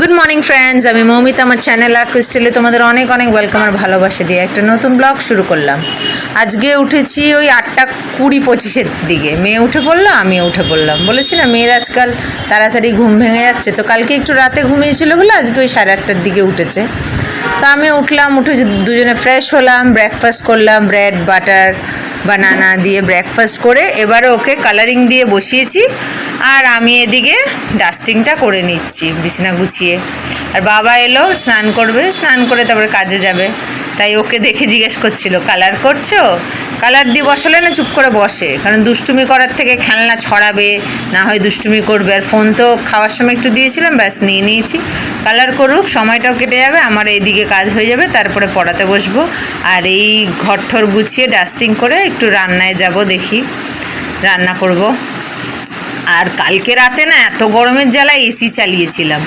Good morning friends আমি মৌমিতা, আমার channel আর ক্রিস্টেলে তোমাদের অনেক অনেক ওয়েলকাম আর ভালোবাসা দিয়ে একটা নতুন ব্লগ শুরু করলাম। আজকে উঠেছি ওই আটটা কুড়ি পঁচিশের দিকে। মেয়ে উঠে পড়ল, আমিও উঠে পড়লাম। বলেছি না, মেয়ের আজকাল তাড়াতাড়ি ঘুম ভেঙে যাচ্ছে। তো কালকে একটু রাতে ঘুমিয়েছিল বলে আজকে ওই সাড়ে আটটার দিকে উঠেছে। তো আমি উঠলাম, উঠে দুজনে ফ্রেশ হলাম ব্রেকফাস্ট করলাম ব্রেড বাটার বানানা দিয়ে ব্রেকফাস্ট করে এবারে ওকে কালারিং দিয়ে বসিয়েছি আর আমি এদিকে ডাস্টিংটা করে নিচ্ছি, বিছনা গুছিয়ে। আর বাবা এলো, স্নান করবে, স্নান করে তারপরে কাজে যাবে। তাই ওকে দেখে জিজ্ঞেস করছিল কালার করছ? কালার দিয়ে বসালে না চুপ করে বসে? কারণ দুষ্টুমি করার থেকে খেলনা ছড়াবে, না হয় দুষ্টুমি করবে। আর ফোন তো খাওয়ার সময় একটু দিয়েছিলাম, ব্যাস নিয়ে নিয়েছি। কালার করুক, সময়টাও কেটে যাবে, আমার এইদিকে কাজ হয়ে যাবে, তারপরে পড়াতে বসবো। আর এই ঘর ঠর গুছিয়ে ডাস্টিং করে একটু রান্নায় যাব দেখি, রান্না করব। আর কালকে রাতে না এত গরমের জ্বালায় এসি চালিয়েছিলাম।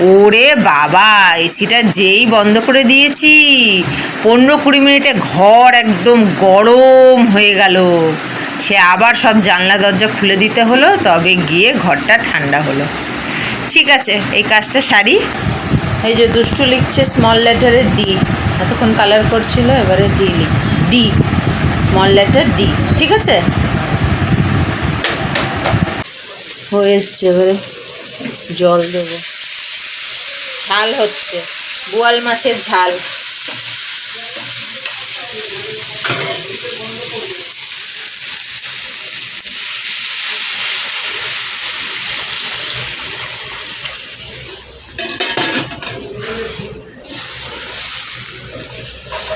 ওরে বাবা, এসিটা যেই বন্ধ করে দিয়েছি। পনেরো কুড়ি মিনিটে ঘর একদম গরম হয়ে গেল। সে আবার সব জানলা, দরজা খুলে দিতে হলো, তবে গিয়ে ঘরটা ঠান্ডা হলো। ঠিক আছে, এই কাজটা সারি। এই যে দুষ্টু লিখছে স্মল লেটারে ডি এতক্ষণ কালার করছিল, এবারে ডি লিখ। ডি স্মল লেটার ডি ঠিক আছে? হয়ে এসছে, এবারে জল দেবো। ঝাল হচ্ছে। বোয়াল মাছের ঝাল।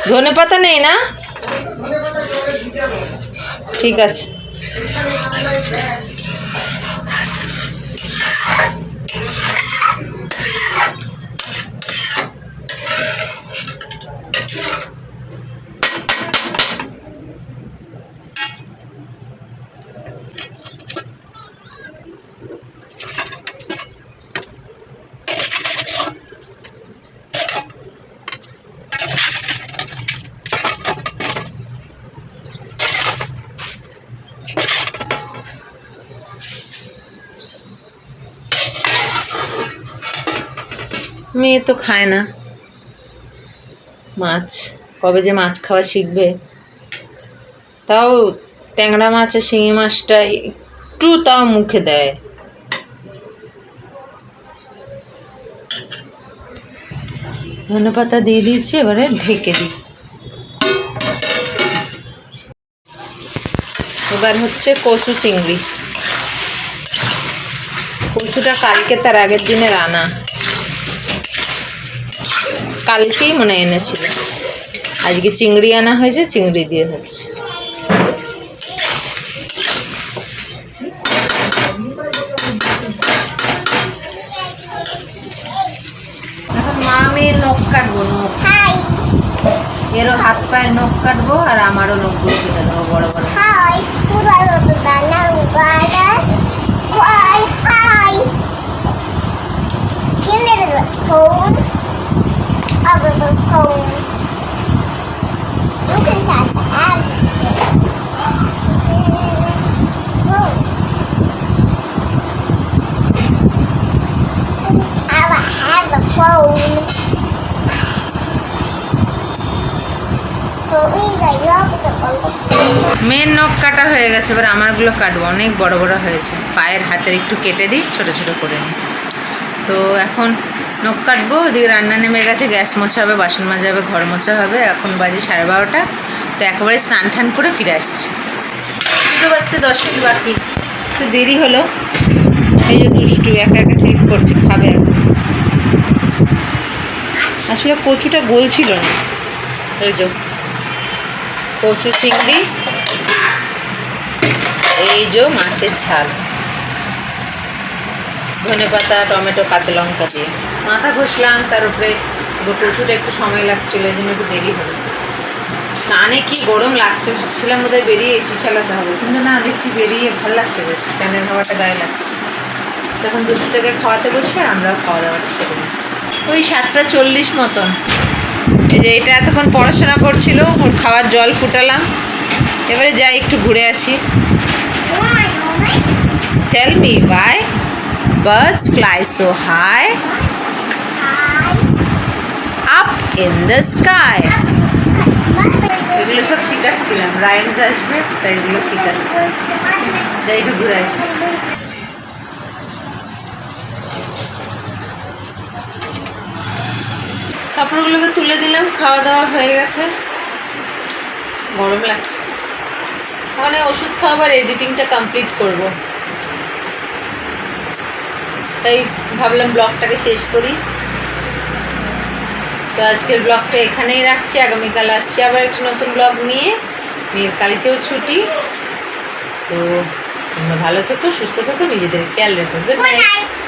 ধনে পাতা নেই না? ঠিক আছে। মেয়ে তো খায় না। মাছ, কবে যে মাছ খাওয়া শিখবে। তাও ট্যাংরা মাছ আর শিঙি মাছটা একটু তাও মুখে দেয়। ধনে পাতা দিয়ে দিয়েছি, এবারে ঢেকে দিই। এবার হচ্ছে কচু চিংড়ি। কচুটা কালকে তার আগের দিনের আনা। কালকেই মনে এনেছিল আজকে চিংড়ি আনা হয়েছে চিংড়ি দিয়ে হচ্ছে। মা মেয়ের নখ কাটবো নখ। এরও হাত পায়ের নখ কাটবো আর আমারও নখগুলো কেটে দেবো বড় বড়। মেয়ের নখ কাটা হয়ে গেছে, এবার আমারগুলো কাটবো। অনেক বড় বড় হয়েছে। পায়ের হাতের একটু কেটে দিই, ছোট ছোট করে তো এখন নখ কাটবো, ওদিকে রান্না নেমে গেছে, গ্যাস মোছা হবে বাসন মাজা হবে ঘর মোছা হবে এখন বাজে সাড়ে বারোটা। তো একেবারে স্নান টান করে ফিরে আসছি। দুটো বাজতে দশ মিনিট বাকি। একটু দেরি হলো। এই যে দুষ্টু একা একা ক্লিপ করছে, খাবে এখন। আসলে কচুটা গোল ছিল না। এই যে, কচু চিংড়ি, এই যে মাছের ঝাল। ধনে পাতা, টমেটো, কাঁচা লঙ্কা দিয়ে। মাথা ঘষলাম, তার উপরে কচুটা একটু সময় লাগছিল, এই জন্য একটু দেরি হলো। স্নানে কি গরম লাগছে ভাবছিলাম বোধহয় বেরিয়ে এসি চালাতে হবে, কিন্তু না, দেখছি বেরিয়ে ভালো লাগছে বেশ। ফ্যানের হাওয়াটা গায়ে লাগছে। তখন দুশোটাকে খাওয়াতে বসে আর আমরাও খাওয়া দাওয়াটা সেরে। ওই সাতটা চল্লিশ মতন। এই যে এটা এতক্ষণ পড়াশোনা করছিল, ওর খাওয়ার জল ফুটালাম। এবারে যাই, একটু ঘুরে আসি? Tell me why birds fly so high in the sky এগুলো সব শিখাচ্ছিলাম। রাইমস আসবে, তাই এগুলো শিখাচ্ছি। তাই একটু ঘুরে আসি। কাপড়গুলোকে তুলে দিলাম, খাওয়া দাওয়া হয়ে গেছে। গরম লাগছে। মানে ওষুধ খাওয়াবার এডিটিংটা কমপ্লিট করব। তাই ভাবলাম ব্লগটাকে শেষ করি। তো আজকের ব্লগটা এখানেই রাখছি। আগামীকাল আসছি আবার একটা নতুন ব্লগ নিয়ে। মেয়ের কালকেও ছুটি। তো তোমরা ভালো থেকো, সুস্থ থেকো, নিজেদের খেয়াল রেখো। Good night.